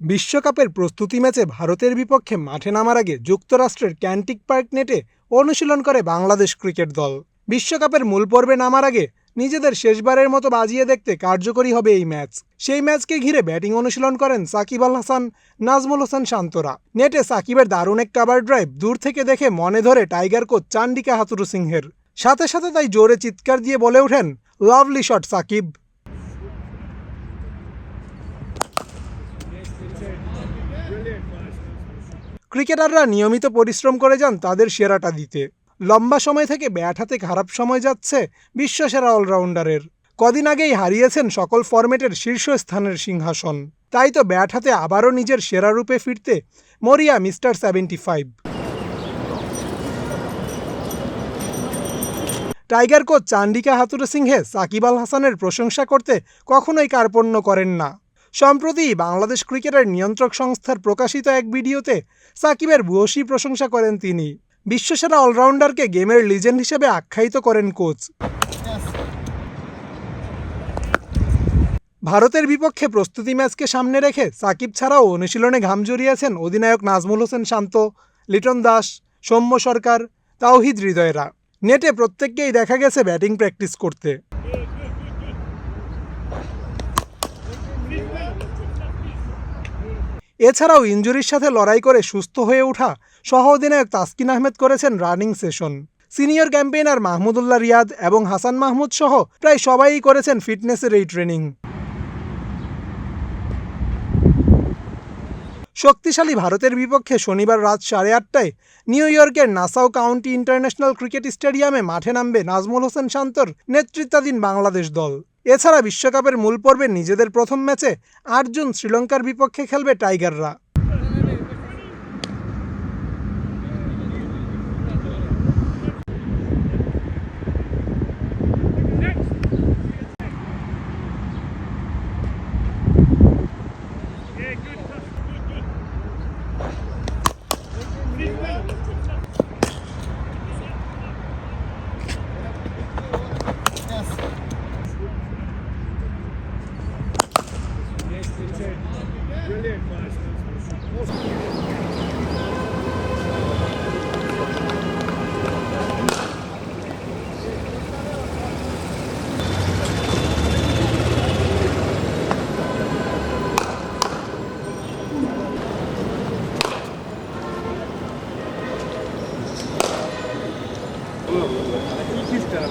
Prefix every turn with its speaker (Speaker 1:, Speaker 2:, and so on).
Speaker 1: বিশ্বকাপের প্রস্তুতি ম্যাচে ভারতের বিপক্ষে মাঠে নামার আগে যুক্তরাষ্ট্রের ক্যান্টিক পার্ক নেটে অনুশীলন করে বাংলাদেশ ক্রিকেট দল। বিশ্বকাপের মূল পর্বে নামার আগে নিজেদের শেষবারের মতো বাজিয়ে দেখতে কার্যকরী হবে এই ম্যাচ। সেই ম্যাচকে ঘিরে ব্যাটিং অনুশীলন করেন সাকিব আল হাসান, নাজমুল হোসেন শান্তরা। নেটে সাকিবের দারুণ এক কাবার ড্রাইভ দূর থেকে দেখে মনে ধরে টাইগার কোচ চান্ডিকা হাতুরু সিংহের। সাথে সাথে তাই জোরে চিৎকার দিয়ে বলে ওঠেন, লাভলি শট, সাকিব। ক্রিকেটাররা নিয়মিত পরিশ্রম করে যান তাদের সেরাটা দিতে। লম্বা সময় থেকে ব্যাট হাতে খারাপ সময় যাচ্ছে বিশ্বসেরা অলরাউন্ডারের। কদিন আগেই হারিয়েছেন সকল ফরম্যাটের শীর্ষস্থানের সিংহাসন। তাই তো ব্যাট হাতে আবারও নিজের সেরা রূপে ফিরতে মরিয়া mister seventy five. Tiger coach Chandika Hathurusingha Shakib Al হাসানের প্রশংসা করতে কখনোই কার্পণ্য করেন না। সম্প্রতি বাংলাদেশ ক্রিকেটের নিয়ন্ত্রক সংস্থার প্রকাশিত এক ভিডিওতে সাকিবের ভূয়সী প্রশংসা করেন তিনি। বিশ্বসেরা অলরাউন্ডারকে গেমের লিজেন্ড হিসেবে আখ্যায়িত করেন কোচ। ভারতের বিপক্ষে প্রস্তুতি ম্যাচকে সামনে রেখে সাকিব ছাড়াও অনুশীলনে ঘাম জড়িয়েছেন অধিনায়ক নাজমুল হোসেন শান্ত, লিটন দাস, সৌম্য সরকার, তাওহিদ হৃদয়রা। নেটে প্রত্যেককেই দেখা গেছে ব্যাটিং প্র্যাকটিস করতে। এছাড়াও ইঞ্জুরির সাথে লড়াই করে সুস্থ হয়ে ওঠা সহ অধিনায়ক তাসকিন আহমেদ করেছেন running session. Senior campaigner Mahmudullah Riyad এবং হাসান মাহমুদ সহ প্রায় সবাই করেছেন ফিটনেসের এই ট্রেনিং। শক্তিশালী ভারতের বিপক্ষে শনিবার রাত সাড়ে আটটায় নিউ ইয়র্কের নাসাও কাউন্টি ইন্টারন্যাশনাল ক্রিকেট স্টেডিয়ামে মাঠে নামবে নাজমুল হোসেন শান্তর নেতৃত্বাধীন বাংলাদেশ দল। এছাড়া বিশ্বকাপের মূল পর্বে নিজেদের প্রথম ম্যাচে আটজন শ্রীলঙ্কার বিপক্ষে খেলবে টাইগাররা। İki üç tane